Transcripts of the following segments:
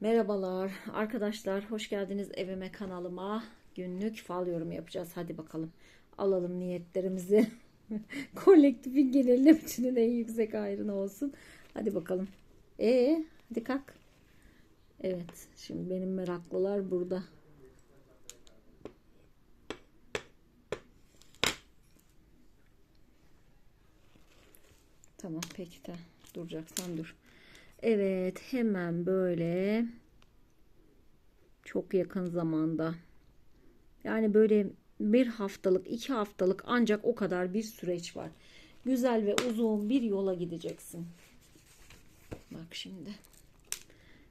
Merhabalar arkadaşlar, hoş geldiniz evime kanalıma. Günlük fal yorumu yapacağız. Hadi bakalım alalım niyetlerimizi. Kolektifin genelinde bütünün en yüksek ayrını olsun. Hadi bakalım. E hadi kalk. Evet, şimdi benim meraklılar burada. Tamam peki de duracaksan dur. Evet hemen böyle çok yakın zamanda yani böyle bir haftalık iki haftalık ancak o kadar bir süreç var. Güzel ve uzun bir yola gideceksin. Bak şimdi.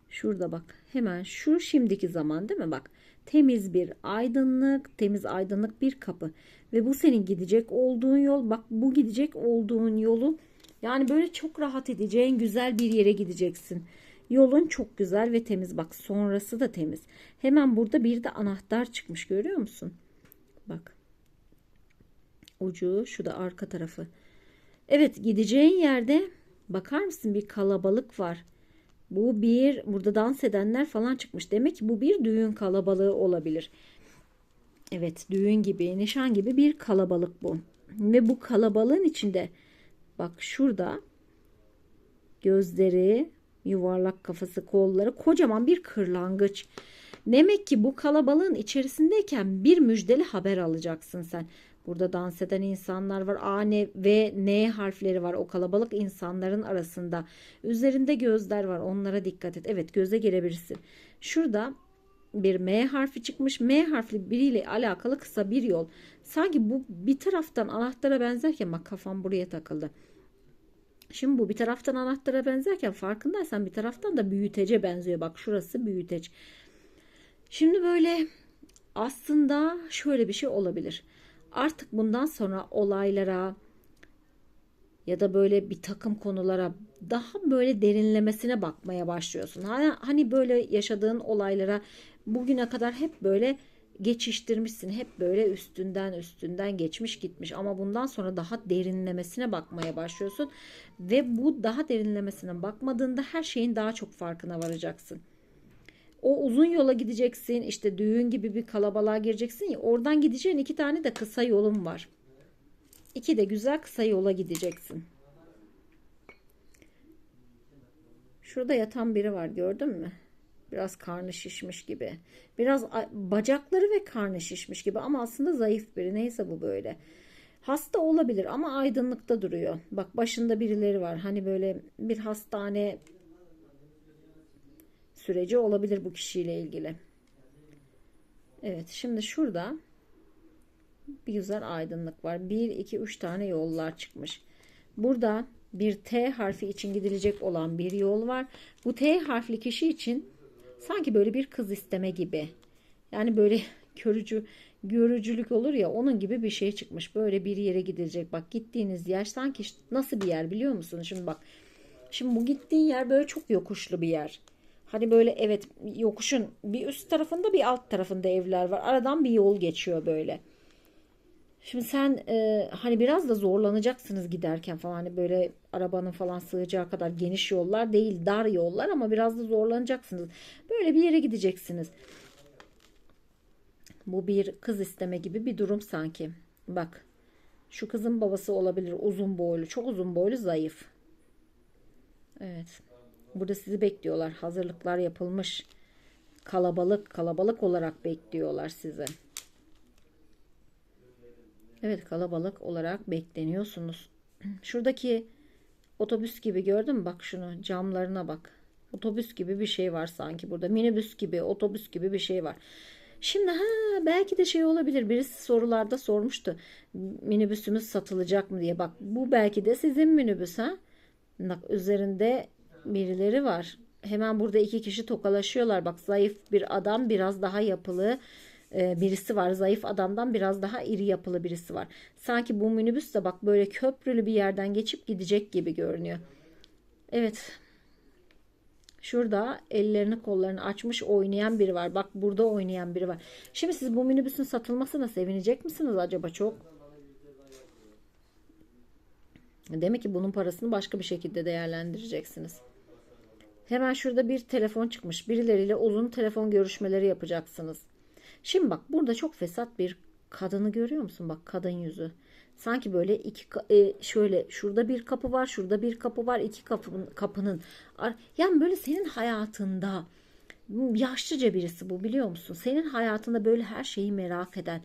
Şurada bak. Hemen şu şimdiki zaman değil mi? Bak. Temiz bir aydınlık, temiz aydınlık bir kapı. Ve bu senin gidecek olduğun yol. Bak bu gidecek olduğun yolu yani böyle çok rahat edeceğin güzel bir yere gideceksin. Yolun çok güzel ve temiz. Bak sonrası da temiz. Hemen burada bir de anahtar çıkmış görüyor musun? Bak. Ucu şu da arka tarafı. Evet gideceğin yerde bakar mısın bir kalabalık var. Bu bir burada dans edenler falan çıkmış. Demek ki bu bir düğün kalabalığı olabilir. Evet düğün gibi nişan gibi bir kalabalık bu. Ve bu kalabalığın içinde Bak şurada gözleri, yuvarlak kafası, kolları kocaman bir kırlangıç. Demek ki bu kalabalığın içerisindeyken bir müjdeli haber alacaksın sen. Burada dans eden insanlar var. A, N ve N harfleri var. O kalabalık insanların arasında. Üzerinde gözler var. Onlara dikkat et. Evet göze gelebilirsin. Şurada bir M harfi çıkmış. M harfli biriyle alakalı kısa bir yol. Sanki bu bir taraftan anahtara benzerken bak kafam buraya takıldı. Şimdi bu bir taraftan anahtara benzerken farkındaysan bir taraftan da büyütece benziyor. Bak şurası büyüteç. Şimdi böyle aslında şöyle bir şey olabilir. Artık bundan sonra olaylara ya da böyle bir takım konulara daha böyle derinlemesine bakmaya başlıyorsun. Hani, hani böyle yaşadığın olaylara bugüne kadar hep böyle geçiştirmişsin. Hep böyle üstünden üstünden geçmiş gitmiş ama bundan sonra daha derinlemesine bakmaya başlıyorsun ve bu daha derinlemesine bakmadığında her şeyin daha çok farkına varacaksın. O uzun yola gideceksin işte düğün gibi bir kalabalığa gireceksin ya oradan gideceğin iki tane de kısa yolun var. İki de güzel kısa yola gideceksin. Şurada yatan biri var gördün mü? Biraz karnı şişmiş gibi. Biraz bacakları ve karnı şişmiş gibi ama aslında zayıf biri. Neyse bu böyle. Hasta olabilir ama aydınlıkta duruyor. Bak başında birileri var. Hani böyle bir hastane süreci olabilir bu kişiyle ilgili. Evet şimdi şurada bir güzel aydınlık var. 1, 2, 3 tane yollar çıkmış. Burada bir T harfi için gidilecek olan bir yol var. Bu T harfli kişi için Sanki böyle bir kız isteme gibi. Yani böyle görücü görücülük olur ya onun gibi bir şey çıkmış. Böyle bir yere gidilecek. Bak gittiğiniz yer sanki nasıl bir yer biliyor musun? Şimdi bak. Şimdi bu gittiğin yer böyle çok yokuşlu bir yer. Hani böyle evet yokuşun bir üst tarafında bir alt tarafında evler var. Aradan bir yol geçiyor böyle. Şimdi sen e, hani biraz da zorlanacaksınız giderken falan hani böyle arabanın falan sığacağı kadar geniş yollar değil dar yollar ama biraz da zorlanacaksınız. Böyle bir yere gideceksiniz. Bu bir kız isteme gibi bir durum sanki. Bak şu kızın babası olabilir uzun boylu çok uzun boylu zayıf. Evet burada sizi bekliyorlar hazırlıklar yapılmış kalabalık kalabalık olarak bekliyorlar sizi. Evet kalabalık olarak bekleniyorsunuz. Şuradaki otobüs gibi gördün mü? Bak şunu camlarına bak. Otobüs gibi bir şey var sanki burada. Minibüs gibi, otobüs gibi bir şey var. Şimdi ha belki de şey olabilir. Birisi sorularda sormuştu. Minibüsümüz satılacak mı diye. Bak bu belki de sizin minibüs ha. Bak üzerinde birileri var. Hemen burada iki kişi tokalaşıyorlar. Bak zayıf bir adam biraz daha yapılı birisi var. Zayıf adamdan biraz daha iri yapılı birisi var. Sanki bu minibüs de bak böyle köprülü bir yerden geçip gidecek gibi görünüyor. Evet. Şurada ellerini kollarını açmış oynayan biri var. Bak burada oynayan biri var. Şimdi siz bu minibüsün satılmasına sevinecek misiniz acaba çok? Demek ki bunun parasını başka bir şekilde değerlendireceksiniz. Hemen şurada bir telefon çıkmış. Birileriyle uzun telefon görüşmeleri yapacaksınız. Şimdi bak burada çok fesat bir kadını görüyor musun? Bak kadın yüzü. Sanki böyle iki e, şöyle şurada bir kapı var, şurada bir kapı var, iki kapının kapının. Yani böyle senin hayatında yaşlıca birisi bu biliyor musun? Senin hayatında böyle her şeyi merak eden.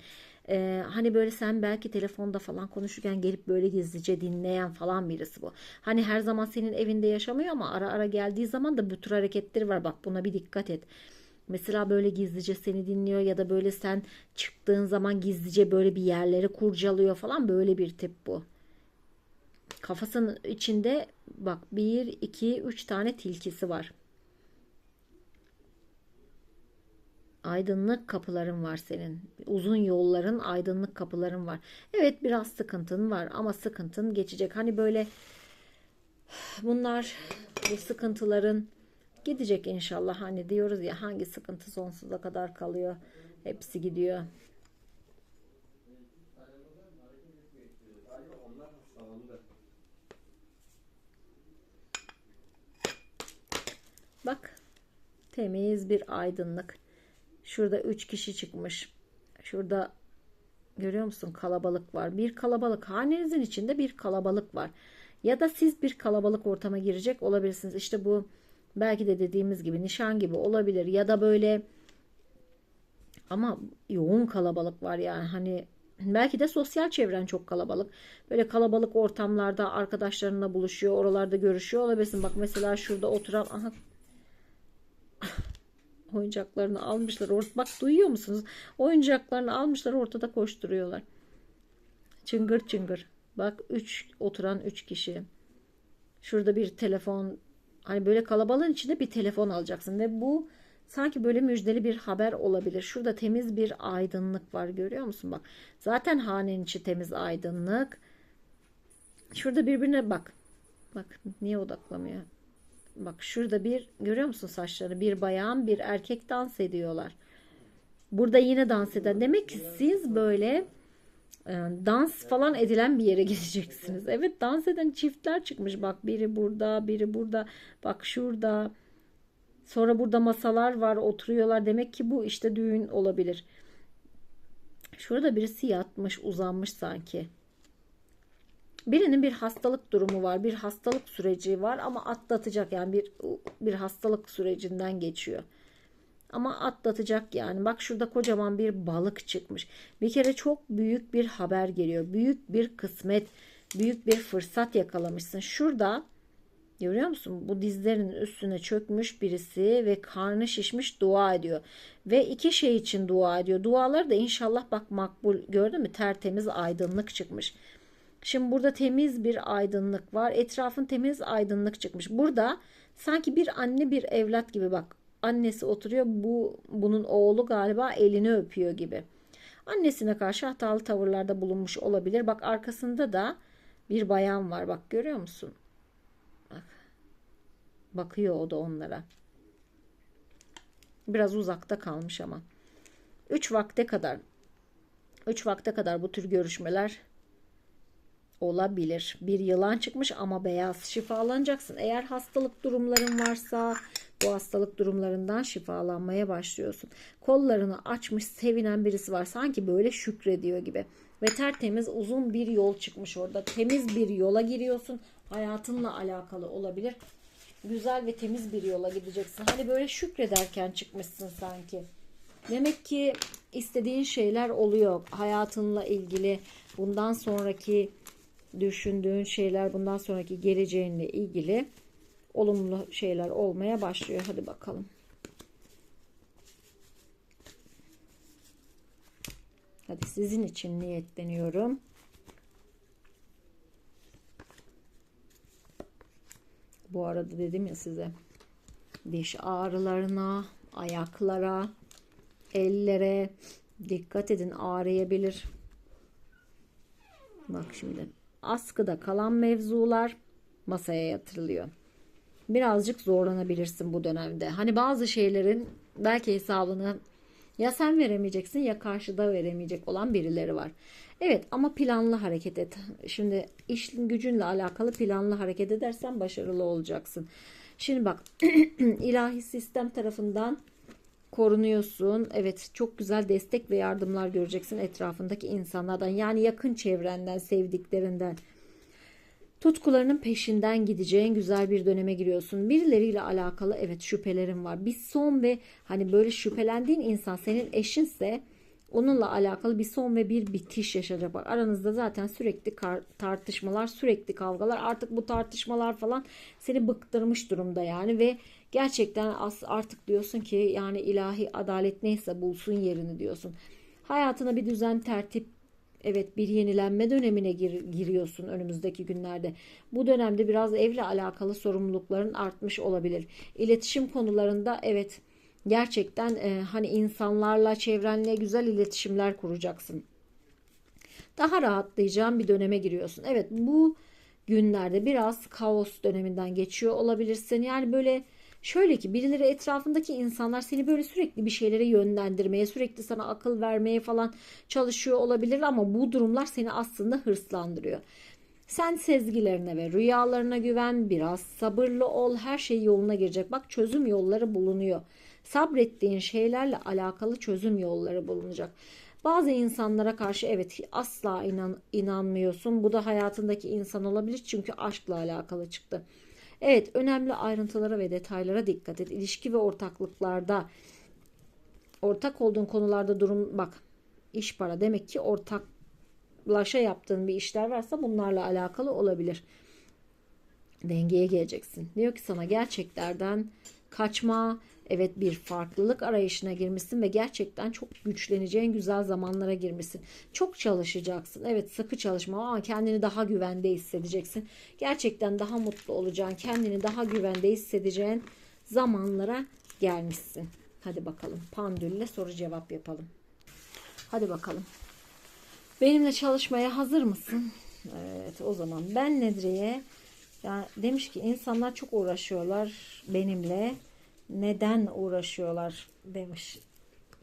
e, hani böyle sen belki telefonda falan konuşurken gelip böyle gizlice dinleyen falan birisi bu. Hani her zaman senin evinde yaşamıyor ama ara ara geldiği zaman da bu tür hareketleri var. Bak buna bir dikkat et. Mesela böyle gizlice seni dinliyor ya da böyle sen çıktığın zaman gizlice böyle bir yerleri kurcalıyor falan böyle bir tip bu. Kafasının içinde bak bir, iki, üç tane tilkisi var. Aydınlık kapıların var senin. Uzun yolların, aydınlık kapıların var. Evet biraz sıkıntın var ama sıkıntın geçecek. Hani böyle bunlar bu sıkıntıların gidecek inşallah. Hani diyoruz ya hangi sıkıntı sonsuza kadar kalıyor. Hepsi gidiyor. Bak temiz bir aydınlık. Şurada üç kişi çıkmış. Şurada görüyor musun kalabalık var. Bir kalabalık hanenizin içinde bir kalabalık var. Ya da siz bir kalabalık ortama girecek olabilirsiniz. İşte bu belki de dediğimiz gibi nişan gibi olabilir. Ya da böyle ama yoğun kalabalık var yani hani belki de sosyal çevren çok kalabalık. Böyle kalabalık ortamlarda arkadaşlarınla buluşuyor, oralarda görüşüyor olabilirsin. Bak mesela şurada oturan aha oyuncaklarını almışlar. Or bak duyuyor musunuz? Oyuncaklarını almışlar ortada koşturuyorlar. Çıngır çıngır. Bak 3 oturan 3 kişi. Şurada bir telefon hani böyle kalabalığın içinde bir telefon alacaksın ve bu sanki böyle müjdeli bir haber olabilir. Şurada temiz bir aydınlık var görüyor musun bak. Zaten hanenin içi temiz aydınlık. Şurada birbirine bak. Bak niye odaklamıyor? Bak şurada bir görüyor musun saçları? Bir bayan bir erkek dans ediyorlar. Burada yine dans eden. Demek ki siz böyle dans falan edilen bir yere gideceksiniz. Evet dans eden çiftler çıkmış. Bak biri burada, biri burada. Bak şurada. Sonra burada masalar var, oturuyorlar. Demek ki bu işte düğün olabilir. Şurada birisi yatmış, uzanmış sanki. Birinin bir hastalık durumu var, bir hastalık süreci var ama atlatacak yani bir bir hastalık sürecinden geçiyor. Ama atlatacak yani. Bak şurada kocaman bir balık çıkmış. Bir kere çok büyük bir haber geliyor. Büyük bir kısmet, büyük bir fırsat yakalamışsın. Şurada görüyor musun? Bu dizlerinin üstüne çökmüş birisi ve karnı şişmiş dua ediyor. Ve iki şey için dua ediyor. Duaları da inşallah bak makbul. Gördün mü? Tertemiz aydınlık çıkmış. Şimdi burada temiz bir aydınlık var. Etrafın temiz aydınlık çıkmış. Burada sanki bir anne bir evlat gibi bak. Annesi oturuyor. Bu bunun oğlu galiba elini öpüyor gibi. Annesine karşı hatalı tavırlarda bulunmuş olabilir. Bak arkasında da bir bayan var. Bak görüyor musun? Bak. Bakıyor o da onlara. Biraz uzakta kalmış ama. 3 vakte kadar 3 vakte kadar bu tür görüşmeler olabilir. Bir yılan çıkmış ama beyaz şifalanacaksın. Eğer hastalık durumların varsa bu hastalık durumlarından şifalanmaya başlıyorsun. Kollarını açmış sevinen birisi var. Sanki böyle şükrediyor gibi. Ve tertemiz uzun bir yol çıkmış orada. Temiz bir yola giriyorsun. Hayatınla alakalı olabilir. Güzel ve temiz bir yola gideceksin. Hani böyle şükrederken çıkmışsın sanki. Demek ki istediğin şeyler oluyor. Hayatınla ilgili bundan sonraki düşündüğün şeyler bundan sonraki geleceğinle ilgili olumlu şeyler olmaya başlıyor. Hadi bakalım. Hadi sizin için niyetleniyorum. Bu arada dedim ya size diş ağrılarına, ayaklara, ellere dikkat edin ağrıyabilir. Bak şimdi askıda kalan mevzular masaya yatırılıyor. Birazcık zorlanabilirsin bu dönemde. Hani bazı şeylerin belki hesabını ya sen veremeyeceksin ya karşıda veremeyecek olan birileri var. Evet ama planlı hareket et. Şimdi işin gücünle alakalı planlı hareket edersen başarılı olacaksın. Şimdi bak ilahi sistem tarafından korunuyorsun. Evet çok güzel destek ve yardımlar göreceksin etrafındaki insanlardan. Yani yakın çevrenden, sevdiklerinden. Tutkularının peşinden gideceğin güzel bir döneme giriyorsun. Birileriyle alakalı evet şüphelerin var. Bir son ve hani böyle şüphelendiğin insan senin eşinse onunla alakalı bir son ve bir bitiş yaşayacak. Bak aranızda zaten sürekli tartışmalar, sürekli kavgalar. Artık bu tartışmalar falan seni bıktırmış durumda yani ve gerçekten artık diyorsun ki yani ilahi adalet neyse bulsun yerini diyorsun. Hayatına bir düzen, tertip Evet bir yenilenme dönemine gir, giriyorsun önümüzdeki günlerde. Bu dönemde biraz evle alakalı sorumlulukların artmış olabilir. İletişim konularında evet gerçekten e, hani insanlarla çevrenle güzel iletişimler kuracaksın. Daha rahatlayacağın bir döneme giriyorsun. Evet bu günlerde biraz kaos döneminden geçiyor olabilirsin. Yani böyle Şöyle ki birileri etrafındaki insanlar seni böyle sürekli bir şeylere yönlendirmeye, sürekli sana akıl vermeye falan çalışıyor olabilir ama bu durumlar seni aslında hırslandırıyor. Sen sezgilerine ve rüyalarına güven, biraz sabırlı ol, her şey yoluna girecek. Bak çözüm yolları bulunuyor. Sabrettiğin şeylerle alakalı çözüm yolları bulunacak. Bazı insanlara karşı evet asla inan, inanmıyorsun. Bu da hayatındaki insan olabilir çünkü aşkla alakalı çıktı. Evet önemli ayrıntılara ve detaylara dikkat et. İlişki ve ortaklıklarda ortak olduğun konularda durum bak iş para demek ki ortaklaşa yaptığın bir işler varsa bunlarla alakalı olabilir. Dengeye geleceksin. Diyor ki sana gerçeklerden kaçma, Evet bir farklılık arayışına girmişsin ve gerçekten çok güçleneceğin güzel zamanlara girmişsin. Çok çalışacaksın. Evet sıkı çalışma ama kendini daha güvende hissedeceksin. Gerçekten daha mutlu olacaksın. Kendini daha güvende hissedeceğin zamanlara gelmişsin. Hadi bakalım pandülle soru cevap yapalım. Hadi bakalım. Benimle çalışmaya hazır mısın? Evet o zaman ben Nedri'ye yani demiş ki insanlar çok uğraşıyorlar benimle neden uğraşıyorlar demiş.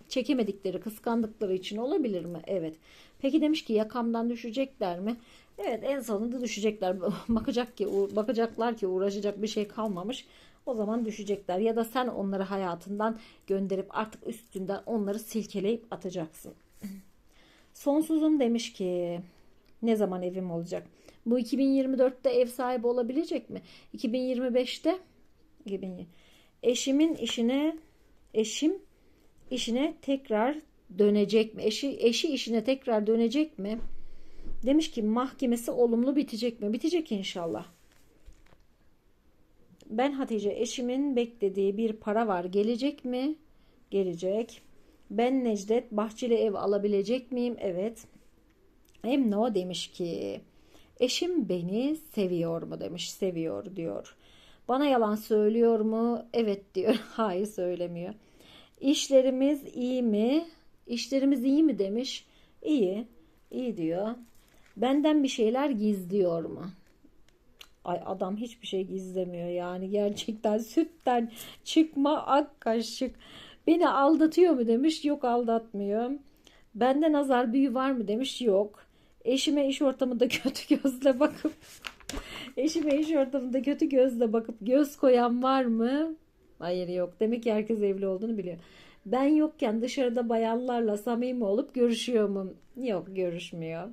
Çekemedikleri, kıskandıkları için olabilir mi? Evet. Peki demiş ki yakamdan düşecekler mi? Evet en sonunda düşecekler. Bakacak ki bakacaklar ki uğraşacak bir şey kalmamış. O zaman düşecekler ya da sen onları hayatından gönderip artık üstünden onları silkeleyip atacaksın. Sonsuzum demiş ki ne zaman evim olacak? Bu 2024'te ev sahibi olabilecek mi? 2025'te 2020 eşimin işine eşim işine tekrar dönecek mi? Eşi, eşi işine tekrar dönecek mi? Demiş ki mahkemesi olumlu bitecek mi? Bitecek inşallah. Ben Hatice eşimin beklediği bir para var. Gelecek mi? Gelecek. Ben Necdet bahçeli ev alabilecek miyim? Evet. Hem no demiş ki eşim beni seviyor mu demiş. Seviyor diyor. Bana yalan söylüyor mu? Evet diyor. Hayır söylemiyor. İşlerimiz iyi mi? İşlerimiz iyi mi demiş. İyi. İyi diyor. Benden bir şeyler gizliyor mu? Ay adam hiçbir şey gizlemiyor yani gerçekten sütten çıkma ak kaşık. Beni aldatıyor mu demiş. Yok aldatmıyor. Bende nazar büyü var mı demiş. Yok. Eşime iş ortamında kötü gözle bakıp Eşime iş ortamında kötü gözle bakıp göz koyan var mı? Hayır yok. Demek ki herkes evli olduğunu biliyor. Ben yokken dışarıda bayanlarla samimi olup görüşüyor mu? Yok görüşmüyor.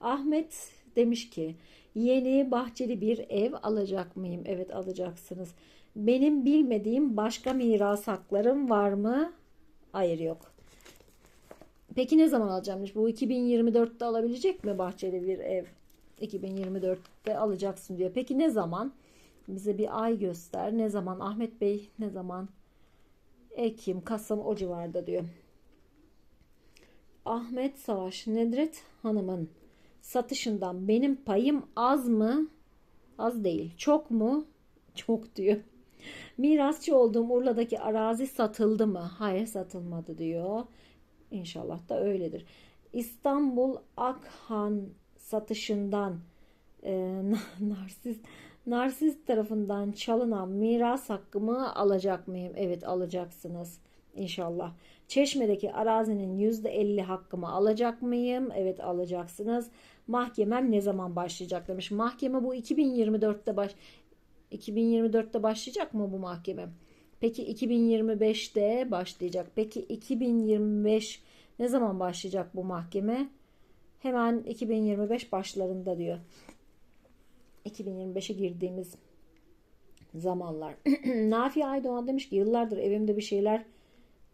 Ahmet demiş ki yeni bahçeli bir ev alacak mıyım? Evet alacaksınız. Benim bilmediğim başka miras haklarım var mı? Hayır yok. Peki ne zaman alacağım? Bu 2024'te alabilecek mi bahçeli bir ev? 2024'te alacaksın diyor. Peki ne zaman? Bize bir ay göster. Ne zaman? Ahmet Bey ne zaman? Ekim, Kasım o civarda diyor. Ahmet Savaş Nedret Hanım'ın satışından benim payım az mı? Az değil. Çok mu? Çok diyor. Mirasçı olduğum Urla'daki arazi satıldı mı? Hayır satılmadı diyor. İnşallah da öyledir. İstanbul Akhan satışından e, narsist narsist tarafından çalınan miras hakkımı alacak mıyım? Evet alacaksınız inşallah. Çeşme'deki arazinin %50 hakkımı alacak mıyım? Evet alacaksınız. Mahkemem ne zaman başlayacak demiş. Mahkeme bu 2024'te baş 2024'te başlayacak mı bu mahkeme? Peki 2025'te başlayacak. Peki 2025 ne zaman başlayacak bu mahkeme? Hemen 2025 başlarında diyor. 2025'e girdiğimiz zamanlar. Nafi Aydoğan demiş ki yıllardır evimde bir şeyler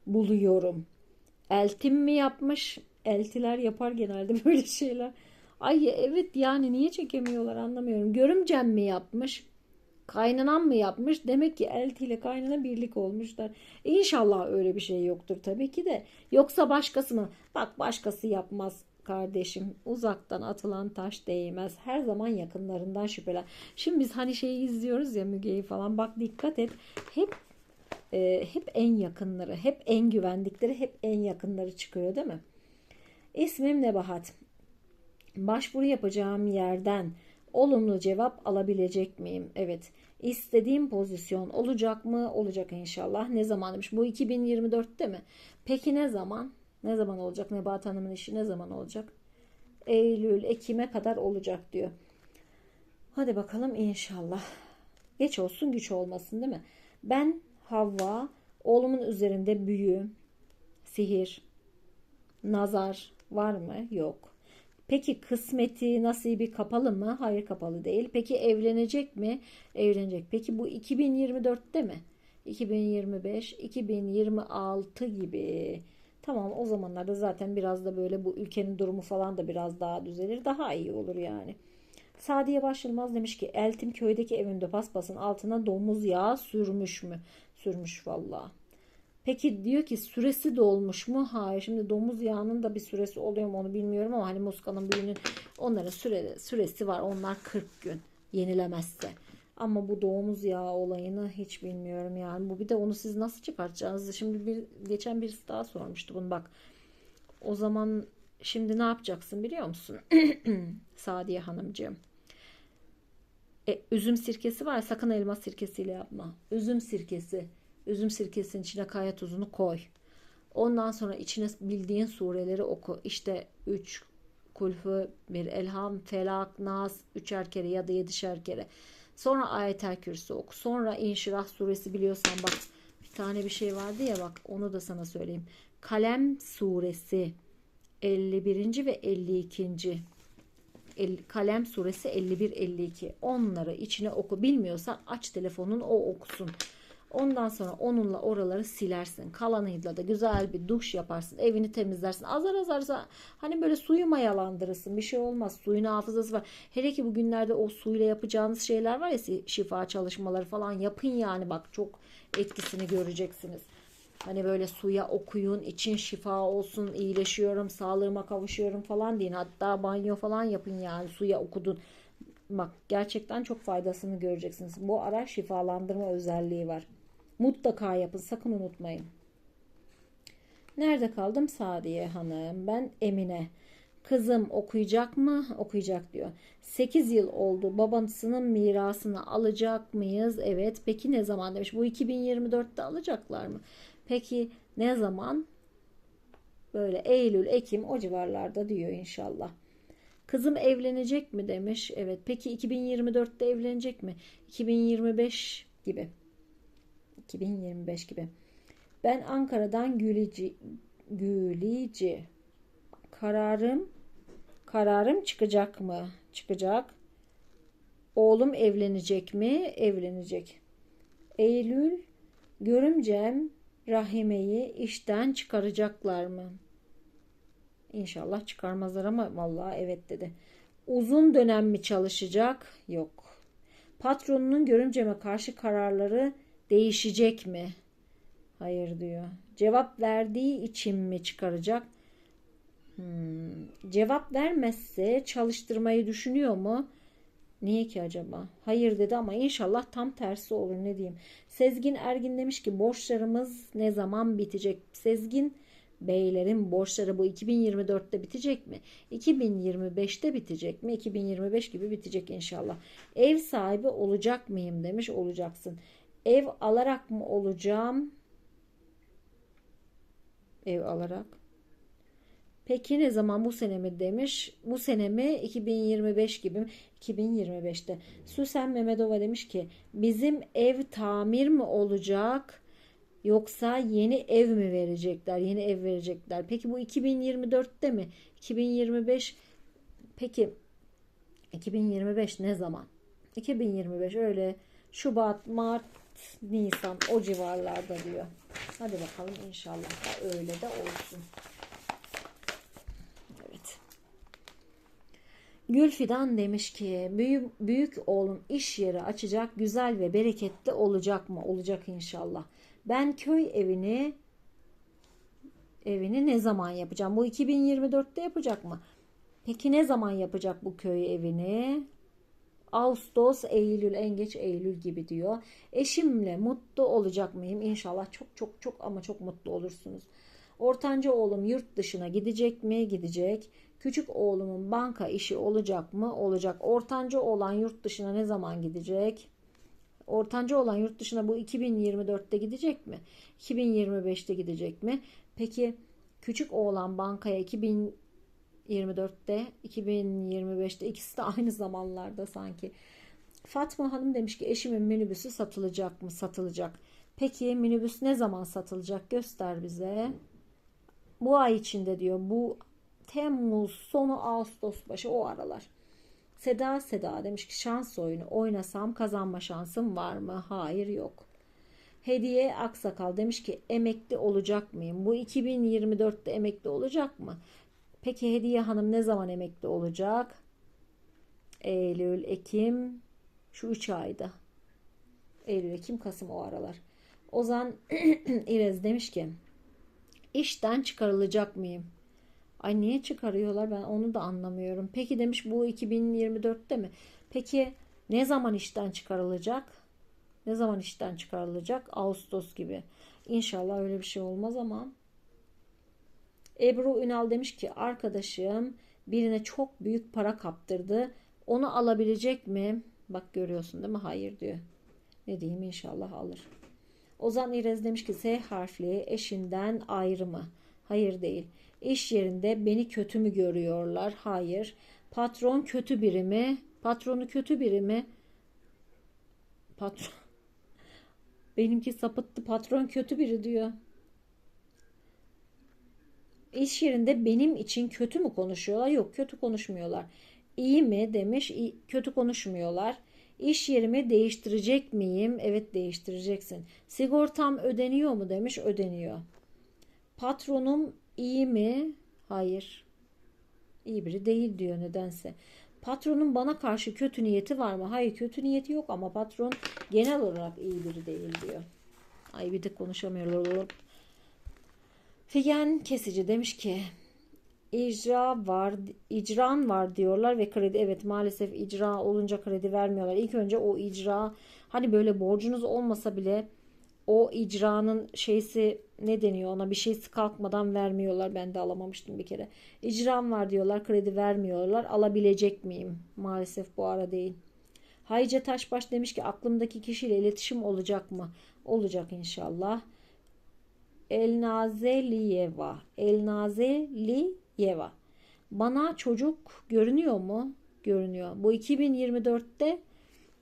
buluyorum. Eltim mi yapmış? Eltiler yapar genelde böyle şeyler. Ay evet yani niye çekemiyorlar anlamıyorum. Görümcem mi yapmış? Kaynanan mı yapmış? Demek ki elti ile kaynana birlik olmuşlar. İnşallah öyle bir şey yoktur tabii ki de. Yoksa başkası mı? Bak başkası yapmaz kardeşim. Uzaktan atılan taş değmez. Her zaman yakınlarından şüpheler. Şimdi biz hani şeyi izliyoruz ya Müge'yi falan. Bak dikkat et. Hep e, hep en yakınları, hep en güvendikleri, hep en yakınları çıkıyor değil mi? İsmim Nebahat. Başvuru yapacağım yerden olumlu cevap alabilecek miyim? Evet. İstediğim pozisyon olacak mı? Olacak inşallah. Ne zaman demiş? Bu 2024'te mi? Peki ne zaman? Ne zaman olacak? Nebahat Hanım'ın işi ne zaman olacak? Eylül, Ekim'e kadar olacak diyor. Hadi bakalım inşallah. Geç olsun güç olmasın değil mi? Ben Havva oğlumun üzerinde büyü, sihir, nazar var mı? Yok. Peki kısmeti, nasibi kapalı mı? Hayır kapalı değil. Peki evlenecek mi? Evlenecek. Peki bu 2024'te mi? 2025, 2026 gibi. Tamam o zamanlarda zaten biraz da böyle bu ülkenin durumu falan da biraz daha düzelir. Daha iyi olur yani. Sadiye Başyılmaz demiş ki Eltim köydeki evimde paspasın altına domuz yağı sürmüş mü? Sürmüş valla. Peki diyor ki süresi dolmuş mu? Hayır. Şimdi domuz yağının da bir süresi oluyor mu onu bilmiyorum ama hani muskanın büyüğünün onların süre, süresi var. Onlar 40 gün yenilemezse. Ama bu domuz yağı olayını hiç bilmiyorum yani. Bu bir de onu siz nasıl çıkartacaksınız? Şimdi bir geçen birisi daha sormuştu bunu bak. O zaman şimdi ne yapacaksın biliyor musun? Sadiye Hanımcığım. E, üzüm sirkesi var sakın elma sirkesiyle yapma. Üzüm sirkesi. Üzüm sirkesinin içine kaya tuzunu koy. Ondan sonra içine bildiğin sureleri oku. İşte 3 kulfü, bir elham, felak, nas, üçer kere ya da yedişer kere. Sonra ayetel kürsü oku. Sonra inşirah suresi biliyorsan bak bir tane bir şey vardı ya bak onu da sana söyleyeyim. Kalem suresi 51. ve 52. Kalem suresi 51-52. Onları içine oku. Bilmiyorsan aç telefonun o okusun. Ondan sonra onunla oraları silersin. Kalanıyla da güzel bir duş yaparsın. Evini temizlersin. Azar azar hani böyle suyu mayalandırırsın. Bir şey olmaz. Suyun hafızası var. Hele ki bugünlerde o suyla yapacağınız şeyler var ya şifa çalışmaları falan yapın yani bak çok etkisini göreceksiniz. Hani böyle suya okuyun, için şifa olsun, iyileşiyorum, sağlığıma kavuşuyorum falan deyin. Hatta banyo falan yapın yani suya okudun. Bak gerçekten çok faydasını göreceksiniz. Bu ara şifalandırma özelliği var. Mutlaka yapın sakın unutmayın. Nerede kaldım Sadiye Hanım? Ben Emine. Kızım okuyacak mı? Okuyacak diyor. 8 yıl oldu. Babasının mirasını alacak mıyız? Evet. Peki ne zaman demiş. Bu 2024'te alacaklar mı? Peki ne zaman? Böyle Eylül, Ekim o civarlarda diyor inşallah. Kızım evlenecek mi demiş. Evet. Peki 2024'te evlenecek mi? 2025 gibi. 2025 gibi. Ben Ankara'dan Gülici, Gülici. Kararım kararım çıkacak mı? Çıkacak. Oğlum evlenecek mi? Evlenecek. Eylül görümcem Rahime'yi işten çıkaracaklar mı? İnşallah çıkarmazlar ama vallahi evet dedi. Uzun dönem mi çalışacak? Yok. Patronunun görümceme karşı kararları değişecek mi? Hayır diyor. Cevap verdiği için mi çıkaracak? Hmm. Cevap vermezse çalıştırmayı düşünüyor mu? Niye ki acaba? Hayır dedi ama inşallah tam tersi olur ne diyeyim. Sezgin Ergin demiş ki borçlarımız ne zaman bitecek? Sezgin beylerin borçları bu 2024'te bitecek mi? 2025'te bitecek mi? 2025 gibi bitecek inşallah. Ev sahibi olacak mıyım demiş olacaksın. Ev alarak mı olacağım? Ev alarak. Peki ne zaman bu sene mi demiş? Bu sene mi 2025 gibi mi? 2025'te. Süsen Mehmetova demiş ki bizim ev tamir mi olacak yoksa yeni ev mi verecekler? Yeni ev verecekler. Peki bu 2024'te mi? 2025 peki 2025 ne zaman? 2025 öyle Şubat, Mart, Nisan o civarlarda diyor. Hadi bakalım inşallah da öyle de olsun. Evet. Gülfidan demiş ki büyük, büyük oğlum iş yeri açacak güzel ve bereketli olacak mı? Olacak inşallah. Ben köy evini evini ne zaman yapacağım? Bu 2024'te yapacak mı? Peki ne zaman yapacak bu köy evini? Ağustos, Eylül, en geç Eylül gibi diyor. Eşimle mutlu olacak mıyım? İnşallah çok çok çok ama çok mutlu olursunuz. Ortanca oğlum yurt dışına gidecek mi? Gidecek. Küçük oğlumun banka işi olacak mı? Olacak. Ortanca olan yurt dışına ne zaman gidecek? Ortanca olan yurt dışına bu 2024'te gidecek mi? 2025'te gidecek mi? Peki küçük oğlan bankaya 2000 24'te 2025'te ikisi de aynı zamanlarda sanki. Fatma Hanım demiş ki eşimin minibüsü satılacak mı? Satılacak. Peki minibüs ne zaman satılacak? Göster bize. Bu ay içinde diyor. Bu Temmuz sonu Ağustos başı o aralar. Seda Seda demiş ki şans oyunu oynasam kazanma şansım var mı? Hayır yok. Hediye Aksakal demiş ki emekli olacak mıyım? Bu 2024'te emekli olacak mı? Peki Hediye Hanım ne zaman emekli olacak? Eylül, Ekim, şu üç ayda. Eylül, Ekim, Kasım o aralar. Ozan İrez demiş ki işten çıkarılacak mıyım? Ay niye çıkarıyorlar ben onu da anlamıyorum. Peki demiş bu 2024'te mi? Peki ne zaman işten çıkarılacak? Ne zaman işten çıkarılacak? Ağustos gibi. İnşallah öyle bir şey olmaz ama Ebru Ünal demiş ki arkadaşım birine çok büyük para kaptırdı. Onu alabilecek mi? Bak görüyorsun değil mi? Hayır diyor. Ne diyeyim inşallah alır. Ozan İrez demiş ki S harfli eşinden ayrı mı? Hayır değil. İş yerinde beni kötü mü görüyorlar? Hayır. Patron kötü biri mi? Patronu kötü biri mi? Patron. Benimki sapıttı. Patron kötü biri diyor. İş yerinde benim için kötü mü konuşuyorlar? Yok kötü konuşmuyorlar. İyi mi demiş. Kötü konuşmuyorlar. İş yerimi değiştirecek miyim? Evet değiştireceksin. Sigortam ödeniyor mu demiş. Ödeniyor. Patronum iyi mi? Hayır. İyi biri değil diyor nedense. Patronun bana karşı kötü niyeti var mı? Hayır kötü niyeti yok ama patron genel olarak iyi biri değil diyor. Ay bir de konuşamıyorlar. Figen kesici demiş ki icra var, icran var diyorlar ve kredi evet maalesef icra olunca kredi vermiyorlar. İlk önce o icra hani böyle borcunuz olmasa bile o icranın şeysi ne deniyor ona bir şeysi kalkmadan vermiyorlar. Ben de alamamıştım bir kere. İcram var diyorlar kredi vermiyorlar. Alabilecek miyim? Maalesef bu ara değil. Hayce Taşbaş demiş ki aklımdaki kişiyle iletişim olacak mı? Olacak inşallah. Elnazeliyeva. Elnazeliyeva. Bana çocuk görünüyor mu? Görünüyor. Bu 2024'te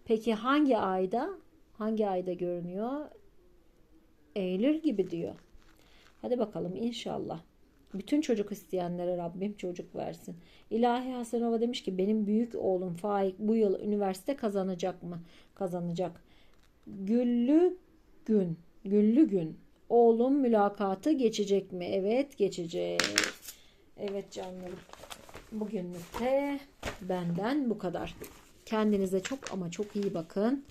peki hangi ayda? Hangi ayda görünüyor? Eylül gibi diyor. Hadi bakalım inşallah. Bütün çocuk isteyenlere Rabbim çocuk versin. İlahi Hasanova demiş ki benim büyük oğlum Faik bu yıl üniversite kazanacak mı? Kazanacak. Güllü gün. Güllü gün. Oğlum mülakatı geçecek mi? Evet geçecek. Evet canlarım. Bugünlük de benden bu kadar. Kendinize çok ama çok iyi bakın.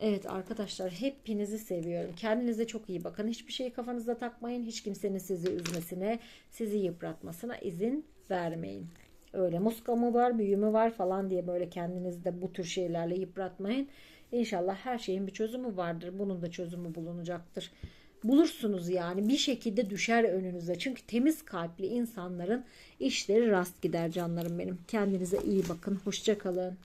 Evet arkadaşlar hepinizi seviyorum. Kendinize çok iyi bakın. Hiçbir şeyi kafanızda takmayın. Hiç kimsenin sizi üzmesine, sizi yıpratmasına izin vermeyin. Öyle muska mı var, büyü mü var falan diye böyle kendinizi de bu tür şeylerle yıpratmayın. İnşallah her şeyin bir çözümü vardır. Bunun da çözümü bulunacaktır bulursunuz yani bir şekilde düşer önünüze. Çünkü temiz kalpli insanların işleri rast gider canlarım benim. Kendinize iyi bakın. Hoşçakalın.